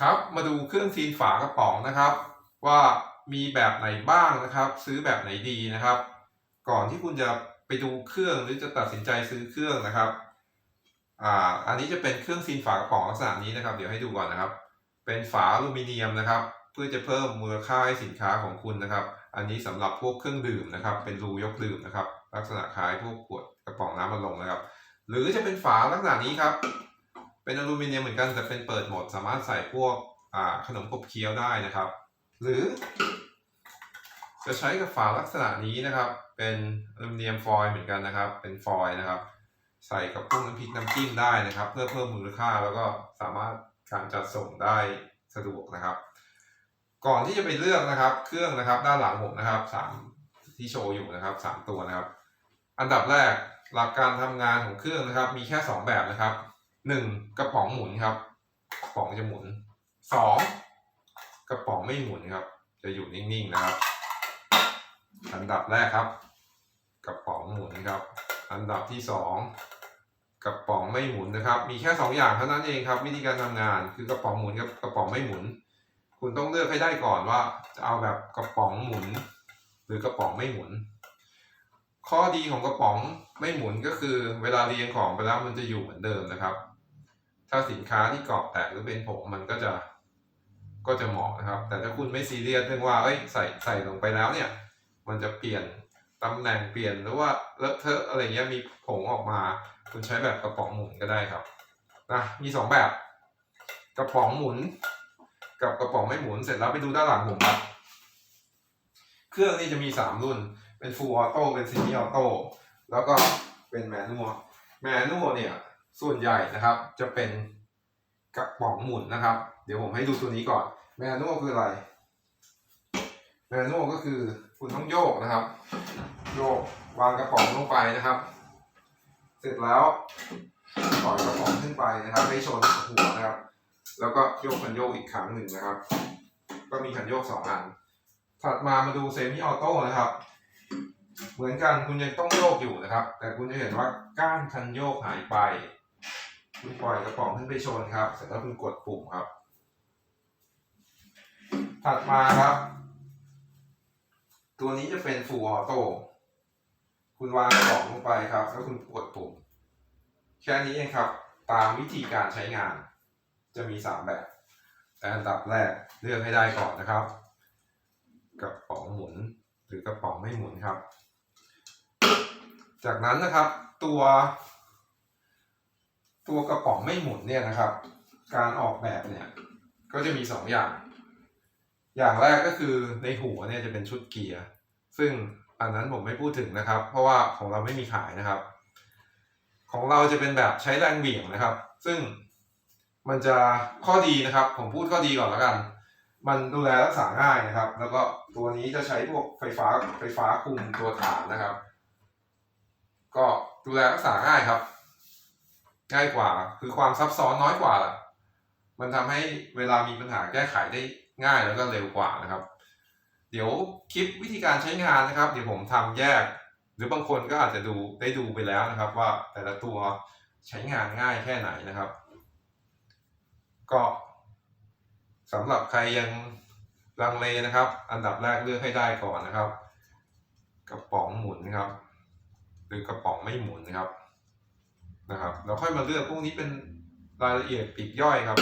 ครับมาดูเครื่องซีนฝากระป๋องนะครับ ว่ามีแบบไหนบ้างนะครับ ซื้อแบบไหนดีนะครับ ก่อนที่คุณจะไปดูเครื่องหรือจะตัดสินใจซื้อเครื่องนะครับอ่าอันนี้จะเป็นเครื่องซีนฝากระป๋องลักษณะนี้นะครับ เดี๋ยวให้ดูก่อนนะครับ เป็นฝาอลูมิเนียมนะครับ เพื่อจะเพิ่มมูลค่าให้สินค้าของคุณนะครับ อันนี้สำหรับพวกเครื่องดื่มนะครับ เป็นรูยกดื่มนะครับ ลักษณะคล้ายพวกขวดกระป๋องน้ำมันลมนะครับ หรือจะเป็นฝาลักษณะนี้ครับ เป็นอลูมิเนียมเหมือนกันแต่เป็นเปิดหมด สามารถใส่พวกขนมขบเคี้ยวได้นะครับ หรือ จะใช้กับฝาลักษณะนี้นะครับ เป็นอลูมิเนียมฟอยล์เหมือนกันนะครับ เป็นฟอยล์นะครับ ใส่กับพวกน้ำพริกน้ำจิ้มได้นะครับ เพื่อเพิ่มมูลค่าแล้วก็สามารถการจัดส่งได้สะดวกนะครับ ก่อนที่จะไปเลือกนะครับ เครื่องนะครับด้านหลังผมนะครับสามที่โชว์อยู่นะครับสามตัวนะครับ อันดับแรกหลักการทำงานของเครื่องนะครับ มีแค่สองแบบนะครับ หนึ่งกระป๋องหมุนครับกระป๋องจะหมุนสองกระป๋องไม่หมุนครับ จะอยู่นิ่งๆนะครับ อันดับแรกครับ กระป๋องหมุนครับ อันดับที่สองกระป๋องไม่หมุนนะครับ มีแค่สองอย่างเท่านั้นเองครับ วิธีการทำงานคือกระป๋องหมุนกับกระป๋องไม่หมุน คุณต้องเลือกให้ได้ก่อนว่าจะเอาแบบกระป๋องหมุน หรือกระป๋องไม่หมุน ข้อดีของกระป๋องไม่หมุนก็คือ เวลาเรียงของไปแล้วมันจะอยู่เหมือนเดิมนะครับ ถ้าสินค้าที่เกาะแตกหรือเป็นผงมันก็จะก็จะเหมาะนะครับ แต่ถ้าคุณไม่ซีเรียสเรื่องว่าเอ้ยใส่ใส่ลงไปแล้วเนี่ย มันจะเปลี่ยนตำแหน่งเปลี่ยนหรือว่าเลอะเทอะอะไรเงี้ยมีผงออกมา คุณใช้แบบกระป๋องหมุนก็ได้ครับนะมีสองแบบ กระป๋องหมุน กับกระป๋องไม่หมุนเสร็จแล้วไปดูด้านหลังผมครับเครื่องนี้จะมีสามรุ่น เป็น full auto เป็น semi auto แล้วก็เป็น manual manual เนี่ย ส่วนใหญ่นะครับ จะเป็นกระป๋องหมุนนะครับ เดี๋ยวผมให้ดูตัวนี้ก่อน manual คืออะไร manual ก็คือคุณต้องโยกนะครับ โยกวางกระป๋องลงไปนะครับ เสร็จแล้วปล่อยกระป๋องขึ้นไปนะครับให้ชนหัวนะครับ แล้วก็โยกคันโยกอีกครั้งหนึ่งนะครับ ก็มีคันโยกสองอันถัดมามาดูเซมิออโต้นะครับ เหมือนกันคุณยังต้องโยกอยู่นะครับ แต่คุณจะเห็นว่าก้านคันโยกหายไป คุณปล่อยกระป๋องขึ้นไปชนครับ เสร็จแล้วคุณกดปุ่มครับ ถัดมาครับ ตัวนี้จะเป็น full auto คุณวางกระป๋องลงไปครับ แล้วคุณกดปุ่ม แค่นี้เองครับ ตามวิธีการใช้งาน จะมีสามแบบ แต่อันดับแรกเลือกให้ได้ก่อนนะครับ กระป๋องหมุนหรือกระป๋องไม่หมุนครับ จากนั้นนะครับตัว ตัวกระป๋องไม่หมุนเนี่ยนะครับ การออกแบบเนี่ยก็จะมีสองอย่าง อย่างแรกก็คือในหัวเนี่ยจะเป็นชุดเกียร์ ซึ่งอันนั้นผมไม่พูดถึงนะครับ เพราะว่าของเราไม่มีขายนะครับ ของเราจะเป็นแบบใช้แรงเบี่ยงนะครับ ซึ่งมันจะข้อดีนะครับ ผมพูดข้อดีก่อนแล้วกัน มันดูแลรักษาง่ายนะครับ แล้วก็ตัวนี้จะใช้พวกไฟฟ้าไฟฟ้าคุมตัวฐานนะครับ ก็ดูแลรักษาง่ายครับ ง่ายกว่า คือความซับซ้อนน้อยกว่าล่ะมันทำให้เวลามีปัญหาแก้ไขได้ง่ายแล้วก็เร็วกว่านะครับ เดี๋ยวคลิปวิธีการใช้งานนะครับ เดี๋ยวผมทำแยก หรือบางคนก็อาจจะดูได้ดูไปแล้วนะครับ ว่าแต่ละตัวใช้งานง่ายแค่ไหนนะครับ ก็สำหรับใครยังลังเลนะครับ อันดับแรกเลือกให้ได้ก่อนนะครับ กระป๋องหมุนนะครับ หรือกระป๋องไม่หมุนนะครับ นะครับเราค่อยมาเลือกพวกนี้เป็นรายละเอียดปลีกย่อยครับ